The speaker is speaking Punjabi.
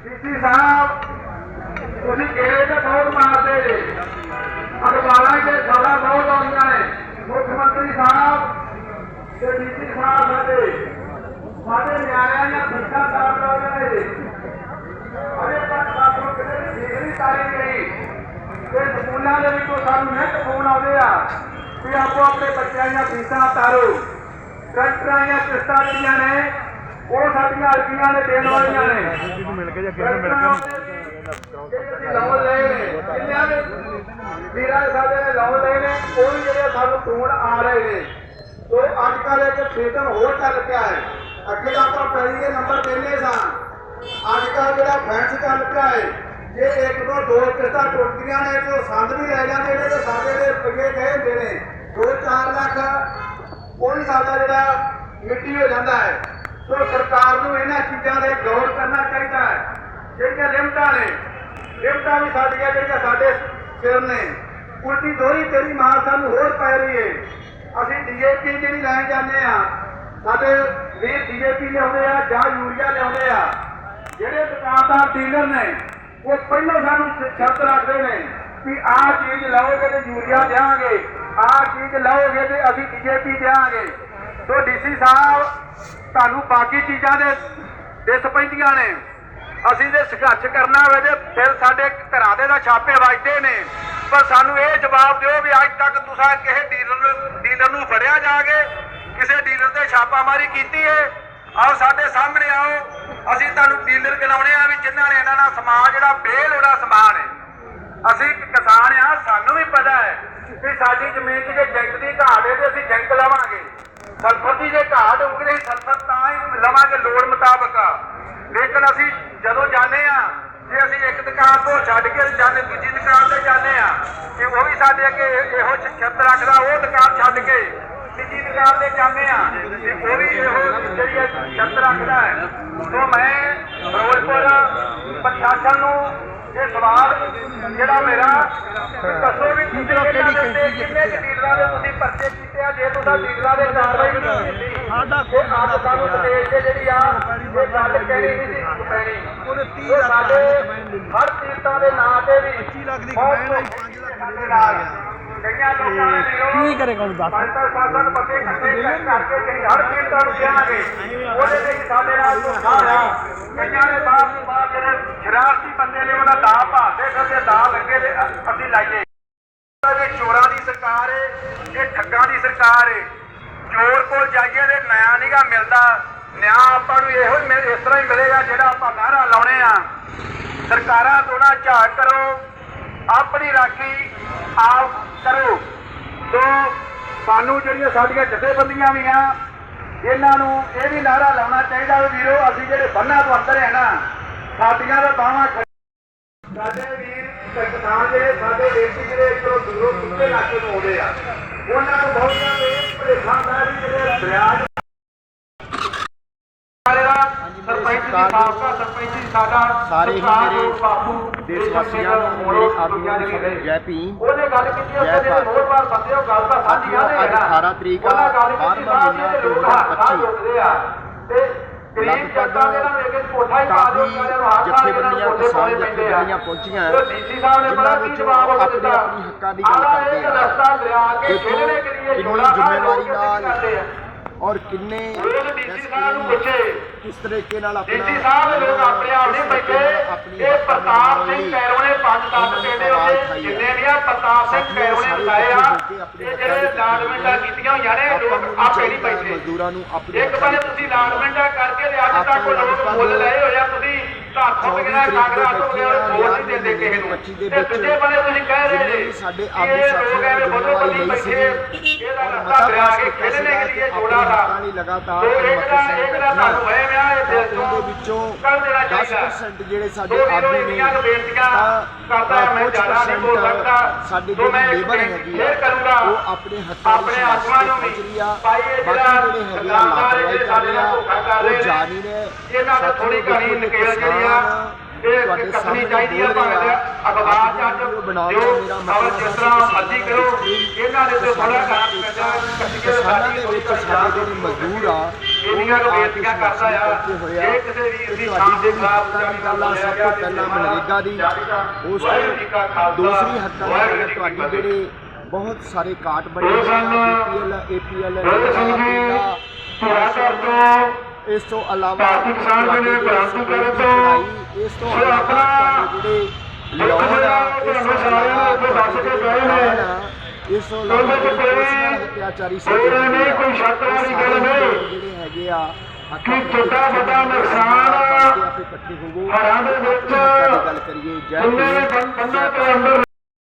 ਡੀਸੀ ਸਾਹਿਬ, ਤੁਸੀਂ ਕਿਹੜੇ ਤੇ ਬਹੁਤ ਮਾਰਦੇ ਜੇ? ਅਖਬਾਰਾਂ 'ਚ ਖਬਰਾਂ ਬਹੁਤ ਆਉਂਦੀਆਂ ਨੇ ਮੁੱਖ ਮੰਤਰੀ ਸਾਹਿਬ ਤੇ ਡੀਸੀ ਸਾਹਿਬ ਸਾਡੇ। ਸਾਡੇ ਨਿਆਣਿਆਂ ਦੀਆਂ ਫੀਸਾਂ ਤਾਰ ਲਾਉਂਦੇ ਨੇ ਅਰੇ ਪਰ ਸਾਥੋਂ ਕਿਤੇ ਵੀ ਤਾਰੀ ਗਈ। ਤੇ ਸਕੂਲਾਂ ਦੇ ਵਿੱਚੋਂ ਸਾਨੂੰ ਨਿੱਤ ਫੋਨ ਆਉਂਦੇ ਆ ਵੀ ਆਪੋ ਆਪਣੇ ਬੱਚਿਆਂ ਦੀਆਂ ਫੀਸਾਂ ਤਾਰੋ ਕੰਟਰਾਂ ਦੀਆਂ ਕਿਸ਼ਤਾਂ ਜਿਹੜੀਆਂ ਨੇ ਉਹ ਸਾਡੀਆਂ ਅਰਜ਼ੀਆਂ ਨੇ ਦੇਣ ਵਾਲੀਆਂ ਨੇ। ਨੂੰ ਮਿਲ ਕੇ ਜਾਂ ਕਿਸੇ ਨੂੰ ਮਿਲ ਕੇ ਲੋਨ ਲਏ ਨੇ। ਕਿੰਨਿਆਂ ਦੇ ਵੀਰਾਂ ਦੇ ਸਾਡੇ ਨੇ ਲੋਨ ਲਏ ਨੇ ਉਹ ਵੀ ਜਿਹੜੇ ਸਾਨੂੰ ਫੋਨ ਆ ਰਹੇ ਨੇ। ਸੋ ਅੱਜ ਕੱਲ੍ਹ ਇੱਕ ਸਿਸਟਮ ਹੋਰ ਚੱਲ ਪਿਆ ਹੈ। ਅੱਗੇ ਤਾਂ ਆਪਾਂ ਪਹਿਲੀ ਨੰਬਰ ਦਿੰਦੇ ਸਾਂ। ਅੱਜ ਕੱਲ੍ਹ ਜਿਹੜਾ ਫੈਂਸ ਚੱਲ ਪਿਆ ਹੈ ਜੇ ਇੱਕ ਤੋਂ ਦੋ ਕਿਸ਼ਤਾਂ ਟੁੱਟਦੀਆਂ ਨੇ ਤੇ ਉਹ ਸੰਦ ਵੀ ਲੈ ਜਾਂਦੇ ਨੇ ਤੇ ਸਾਡੇ ਦੇ ਰੁਪਏ ਗਏ ਹੁੰਦੇ ਨੇ। 2-4 ਲੱਖ ਉਹ ਵੀ ਸਾਡਾ ਜਿਹੜਾ ਮਿੱਟੀ ਹੋ ਜਾਂਦਾ ਹੈ। ਸੋ ਸਰਕਾਰ ਨੂੰ ਇਹਨਾਂ ਚੀਜ਼ਾਂ ਦੇ ਗੌਰ ਕਰਨਾ ਚਾਹੀਦਾ ਹੈ। ਜਿਹੜੀਆਂ ਲਿਮਟਾਂ ਨੇ, ਲਿਮਟਾਂ ਵੀ ਸਾਡੀਆਂ, ਜਿਹੜੀਆਂ ਸਾਡੇ ਸਿਰ ਨੇ, ਉਲਟੀ ਦੋਹਰੀ ਤੇਰੀ ਮਾਰ ਸਾਨੂੰ ਹੋਰ ਪੈ ਰਹੀ ਏ। ਅਸੀਂ ਡੀਏਪੀ ਜਿਹੜੀ ਲੈਣ ਜਾਂਦੇ ਆ ਸਾਡੇ ਵੀਰ ਡੀਏਪੀ ਲਿਆਉਂਦੇ ਆ, ਜਾਂ ਯੂਰੀਆ ਲਿਆਉਂਦੇ ਆ, ਜਿਹੜੇ ਦੁਕਾਨਦਾਰ ਡੀਲਰ ਨੇ, ਉਹ ਪਹਿਲਾਂ ਸਾਨੂੰ ਸ਼- ਸ਼ਰਤ ਰੱਖਦੇ ਨੇ ਵੀ ਆਹ ਚੀਜ਼ ਲਓਗੇ ਤੇ ਯੂਰੀਆ ਦੇਵਾਂਗੇ ਆਹ ਚੀਜ਼ ਲਓਗੇ ਤੇ ਅਸੀਂ ਡੀਏਪੀ ਦੇਵਾਂਗੇ ਸੋ ਡੀਸੀ ਸਾਹਿਬ, ਤੁਹਾਨੂੰ ਬਾਕੀ ਚੀਜ਼ਾਂ ਦੇ ਦਿਸ ਪੈਂਦੀਆਂ ਨੇ। ਅਸੀਂ ਜੇ ਸੰਘਰਸ਼ ਕਰਨਾ ਹੋਵੇ ਤੇ ਫਿਰ ਸਾਡੇ ਘਰਾਂ ਦੇ ਦਾ ਛਾਪੇ ਵੱਜਦੇ ਨੇ। ਪਰ ਸਾਨੂੰ ਇਹ ਜਵਾਬ ਦਿਓ ਵੀ ਅੱਜ ਤੱਕ ਤੁਸੀਂ ਕਿਸੇ ਡੀਲਰ ਨੂੰ ਡੀਲਰ ਨੂੰ ਫੜਿਆ ਜਾ ਕੇ ਕਿਸੇ ਡੀਲਰ ਤੇ ਛਾਪਾਮਾਰੀ ਕੀਤੀ ਹੈ ਆਓ ਸਾਡੇ ਸਾਹਮਣੇ ਆਓ। ਅਸੀਂ ਤੁਹਾਨੂੰ ਡੀਲਰ ਗਿਣਾਉਣੇ ਆ ਵੀ ਜਿਨ੍ਹਾਂ ਨੇ ਇਹਨਾਂ ਦਾ ਸਮਾਨ, ਜਿਹੜਾ ਬੇਲੋੜਾ ਸਮਾਨ ਹੈ ਅਸੀਂ ਕਿਸਾਨ ਆ, ਸਾਨੂੰ ਵੀ ਪਤਾ ਹੈ ਕਿ ਸਾਡੀ ਜ਼ਮੀਨ 'ਚ ਜੇ ਜੰਕ ਦੀ ਘਾਟ ਹੈ ਤੇ ਅਸੀਂ ਜੰਗ ਲਵਾਂਗੇ ਸਲਫਰ ਦੀ ਜੇ ਘਾਟ ਹੋਊਗੀ ਤੇ ਅਸੀਂ ਸਲਫਰ ਤਾਂ ਹੀ ਲਵਾਂਗੇ ਲੋੜ ਮੁਤਾਬਕ ਲੇਕਿਨ ਅਸੀਂ ਜਦੋਂ ਜਾਂਦੇ ਆ ਜੇ ਅਸੀਂ ਇੱਕ ਦੁਕਾਨ ਤੋਂ ਛੱਡ ਕੇ ਜਾਂਦੇ, ਦੂਜੀ ਦੁਕਾਨ ਤੇ ਜਾਂਦੇ ਆ ਤੇ ਉਹ ਵੀ ਸਾਡੇ ਅੱਗੇ ਇਹੋ ਸ਼ਰਤ ਰੱਖਦਾ, ਉਹ ਦੁਕਾਨ ਛੱਡ ਕੇ ਤੀਜੀ ਦੁਕਾਨ ਤੇ ਜਾਂਦੇ ਆ ਤੇ ਉਹ ਵੀ ਇਹੋ ਜਿਹੜੀ ਹੈ ਰੱਖਦਾ ਹੈ। ਸੋ ਮੈਂ ਫਿਰੋਜ਼ਪੁਰ ਪ੍ਰਸ਼ਾਸਨ ਨੂੰ ਇਹ ਸਵਾਲ ਜਿਹੜਾ ਮੇਰਾ ਦੱਸੋ ਵੀ ਤੁਸੀਂ ਕਿਹੜੀ ਕਿੰਨੇ ਲੀਡਰਾਂ ਦੇ ਤੁਸੀਂ ਪਰਚੇ ਕੀਤੇ ਆ? ਜੇ ਤੁਹਾਡਾ ਲੀਡਰਾਂ ਦੇ ਕਾਰਵਾਈ ਨਹੀਂ ਕੀਤੀ ਸਾਡਾ ਇਹ ਅੱਜ ਸਾਨੂੰ ਸਟੇਜ ਤੇ ਜਿਹੜੀ ਆ ਇਹ ਗੱਲ ਕਹਿਣੀ ਨਹੀਂ ਸੀ ਪੈਣੀ ਉਹਨੇ 30 ਇਹ ਲੱਖ ਸਾਡੇ ਦੀ ਕਮਾਈ ਹਰ ਤੀਰਥਾਂ ਦੇ ਨਾਂ ਤੇ ਵੀ 25 ਲੱਖ ਦੀ ਨਾਲ ਲੋਕ 5 ਲੱਖ ਦੇ ਨਾਲ ਕਈਆਂ ਲੋਕਾਂ ਨੇ ਕੀ ਕਰੇਗਾ ਉਹਨੂੰ ਦੱਸ? ਪੰਜ ਸਾਧਨ ਪੱਕੇ ਕੱਟੇ ਕਰਕੇ ਕਈ ਹਰ ਤੀਰਥਾਂ ਨੂੰ ਕਿਹਾਂਗੇ ਉਹਦੇ ਲਈ ਸਾਡੇ ਨਾਲ ਕੋਈ ਸਾਰਾ ਕਈਆਂ ਦੇ ਬਾਪ ਦੀ ਬਾਪ ਜਿਹੜੇ ਸ਼ਰਾਰਤੀ ਬੰਦੇ ਨੇ ਉਹਦਾ ਦਾਅ ਭਾਲਦੇ ਫਿਰਦੇ ਦਾਅ ਲੱਗੇ ਤੇ ਅਸੀਂ ਲਾਈਏ। ਇਹ ਚੋਰਾਂ ਦੀ ਸਰਕਾਰ ਏ ਇਹ ਠੱਗਾਂ ਦੀ ਸਰਕਾਰ ਏ। ਚੋਰ ਕੋਲ ਜਾਈਏ ਤੇ ਨਿਆਂ ਨਹੀਂਗਾ ਮਿਲਦਾ। ਨਿਆਂ ਆਪਾਂ ਨੂੰ ਇਹੋ ਹੀ ਇਸ ਤਰ੍ਹਾਂ ਹੀ ਮਿਲੇਗਾ ਜਿਹੜਾ ਆਪਾਂ ਨਾਰਾ ਲਾਉਣੇ ਆ। ਸਰਕਾਰਾਂ ਤੋਂ ਨਾ ਝਾਕ ਕਰੋ। ਆਪਣੀ ਰਾਖੀ ਆਪ ਕਰੋ। ਸੋ ਸਾਨੂੰ ਜਿਹੜੀਆਂ ਸਾਡੀਆਂ ਜਥੇਬੰਦੀਆਂ ਵੀ ਆ, ਇਹਨਾਂ ਨੂੰ ਇਹ ਵੀ ਨਾਰਾ ਲਾਉਣਾ ਚਾਹੀਦਾ ਵੀ ਵੀਰੋ, ਅਸੀਂ ਜਿਹੜੇ ਬੰਨਾਂ ਤੋਂ ਅੰਦਰ ਹੈ ਨਾ, ਸਾਡੀਆਂ ਦਾ ਬਾਹਾਂ ਸਾਡੇ ਵੀਰ ਕਿਸਾਨ ਜਿਹੜੇ ਸਾਡੇ ਦੇਸ਼ ਜਿਹੜੇ ਇੱਥੋਂ ਦੂਰੋਂ ਕੁੱਤੇ ਇਲਾਕੇ ਤੋਂ ਆਉਂਦੇ ਆ, ਉਹਨਾਂ ਨੂੰ ਬਹੁਤ ਦੇ ਦੀ ਸਾਰੇ ਹੀ ਮੇਰੇ ਦੇਸ਼ ਵਾਸੀਆਂ ਨੂੰ ਮੇਰੇ ਆਗੂਆਂ ਨੂੰ ਜੈ ਭੀਮ ਉਹਨੇ ਗੱਲ ਕੀਤੀ ਜੈ ਉਹ ਜਿਹੜੇ ਭਾਰਤ। ਨੋਟਵਾਰ ਬੰਦੇ ਉਹ ਗੱਲ ਤਾਂ ਸਾਡੀ ਆ ਅੱਜ 18 ਤਰੀਕ ਆ, ਉਹਨਾਂ ਗੱਲ ਕੀਤੀ ਬਾਰ੍ਹਵਾਂ ਸਾਹਿਬ ਮਹੀਨਾ ਜਿਹੜੇ ਲੋਕ ਹੱਥ ਨਾਲ 2025 ਜੁੜਦੇ ਆ ਤੇ ਗਰੀਬ ਜਨਤਾ ਦੇ ਨਾਲ ਇੱਕ ਕੋਠਾ ਹੀ ਪਾ ਦਿਓ ਸਾਰਿਆਂ ਨੂੰ ਹੱਥ ਜਥੇਬੰਦੀਆਂ, ਕਿਸਾਨ। ਜਥੇਬੰਦੀਆਂ ਪਹੁੰਚੀਆਂ ਡੀਸੀ ਸਾਹਿਬ ਨੇ ਬੜਾ ਕੀ ਜਵਾਬ ਉਹ ਆਪਣੇ ਦਿੱਤਾ। ਆਪਣੀ ਹੱਕਾਂ ਦੀ ਗੱਲ ਕਰਦੇ ਆ। ਰਸਤਾ ਦਰਿਆ ਕੇ ਖੇਡਣੇ ਕੇ ਲਈ ਕਿੰਨੀ ਜ਼ਿੰਮੇਵਾਰੀ ਨਾਲ ਔਰ ਕਿੰਨੇ ਡੀਸੀ ਸਾਹਿਬ ਨੂੰ ਪੁੱਛੇ। ਕਿਸ ਤਰੀਕੇ ਨਾਲ ਆਪਣਾ ਡੀਸੀ ਸਾਹਿਬ ਲੋਕ ਆਪਣੇ ਆਪ ਨਹੀਂ ਬੈਠੇ। ਇਹ ਪ੍ਰਤਾਪ ਸਿੰਘ ਕੈਰੋਂ ਨੇ ਪੰਜ ਤੱਤ ਕਹਿੰਦੇ ਹੁੰਦੇ ਜਿੰਨੇ ਵੀ ਆ ਪ੍ਰਤਾਪ ਸਿੰਘ ਕੈਰੋਂ ਨੇ ਬਤਾਏ ਆ ਇਹ ਜਿਹੜੇ ਲਾਡਮੈਂਟਾਂ ਕੀਤੀਆਂ ਹੋਈਆਂ ਨੇ ਲੋਕ ਆਪੇ ਨਹੀਂ ਬੈਠੇ ਮਜ਼ਦੂਰਾਂ ਨੂੰ ਆਪਣੇ ਇੱਕ ਬੰਨੇ ਤੁਸੀਂ ਲਾਡਮੈਂਟਾਂ ਕਰਕੇ ਤੇ ਅੱਜ ਤੱਕ ਲੋਕ ਮੁੱਲ ਲਏ ਹੋਏ ਆ ਤੁਸੀਂ ਘਰ ਤੋਂ ਬਿਨਾਂ ਕਾਗਜ਼ਾਤ ਹੋ ਗਿਆ ਵੋਟ ਨਹੀਂ ਦਿੰਦੇ ਕਿਸੇ ਨੂੰ। ਤੇ ਦੂਜੇ ਬੰਨੇ ਤੁਸੀਂ ਕਹਿ ਰਹੇ ਜੀ ਸਾਡੇ ਆਗੂ ਨੂੰ ਬੈਠੇ ਦਾ। ਲਈ ਲਗਾਤਾਰ ਉਹਦੇ ਵਿੱਚੋਂ ਕਰ ਦੇਣਾ ਚਾਹੀਦਾ। 10% ਜਿਹੜੇ ਸਾਡੇ ਦੋ ਵੀਰੋ ਨੇ ਕਰਦਾ ਮੈਂ ਜ਼ਿਆਦਾ ਨਹੀਂ ਬੋਲ ਸਕਦਾ। ਸਾਡੀ ਜਿਹੜੀ ਲੇਬਰ ਹੈਗੀ ਆ ਉਹ ਆਪਣੇ ਦੀ ਆਪਣੇ ਆਤਮਾ ਨੂੰ ਇਹ ਬਾਕੀ ਜਿਹੜਾ ਹੈਗੇ ਆ ਲਾਪਰਵਾਹੀ ਕਰ ਰਹੇ ਆ ਉਹ ਜਾਣੀ ਨੇ। ਇਹਨਾਂ ਨੇ ਥੋੜੀ ਕਹਾਣੀ ਨਿਕਲ ਜਿਹੜੀ ਆ। ਤੁਹਾਡੇ ਸਾਹਮਣੇ ਚਾਹੀਦੀ ਰਹੇ ਭਾਵੇਂ। ਅਖਬਾਰ ਚ ਅੱਜ ਵੀਡੀਓ ਬਣਾਉਣ ਜੋ ਦਾ ਮੇਰਾ ਖਬਰ ਮਤਲਬ ਜਿਸ ਹੈ। ਤਰ੍ਹਾਂ ਕਿ ਮਰਜ਼ੀ ਕਰੋ ਇਹਨਾਂ ਦੇ ਤੇ ਥੋੜਾ ਕੰਮ ਕਰਦਾ ਕੱਟੀਏ ਕਿਸਾਨਾਂ ਦੇ ਵਿੱਚ ਸਾਡੇ ਜਿਹੜੇ ਮਜ਼ਦੂਰ ਆ ਇੰਨੀਆਂ ਨੂੰ ਬੇਨਤੀਆਂ ਕਰਦਾ ਆ। ਜੇ ਕਿਸੇ ਵੀਰ ਦੀ ਸ਼ਾਨ ਦੇ ਖਿਲਾਫ ਪਹਿਲੀ ਗੱਲ ਆ ਸਭ ਤੋਂ ਪਹਿਲਾਂ ਮਨਰੇਗਾ ਦੀ ਉਸ ਦੂਸਰੀ ਦੇ ਤੁਹਾਡੀ ਜਿਹੜੇ ਬਹੁਤ ਸਾਰੇ ਕਾਟ ਬਣੇ ਏਪੀਐਲ ਇਸ ਤੋਂ ਇਲਾਵਾ ਭਾਰਤੀ ਕਿਸਾਨ ਕਰਨ ਤੋਂ ਇਸ ਤੋਂ ਇਲਾਵਾ ਜਿਹੜੇ ਲੋਨ ਆ ਇਸ ਤੋਂ ਇਲਾਵਾ ਜਿਹੜੇ ਇਸ ਤੋਂ ਇਲਾਵਾ ਨੇ ਕੋਈ ਸ਼ੱਕ ਵਾਲੀ ਗੱਲ ਨਹੀਂ। ਜਿਹੜੇ ਹੈਗੇ ਆ ਕਿ ਛੋਟਾ ਵੱਡਾ ਨੁਕਸਾਨ ਆਪੇ ਇਕੱਠੇ ਹੋਵੋ ਹੜ੍ਹਾਂ ਦੇ ਵਿੱਚ ਗੱਲ ਕਰੀਏ ਜੈ ਬੰਦਾ ਤੋਂ ਅੰਦਰ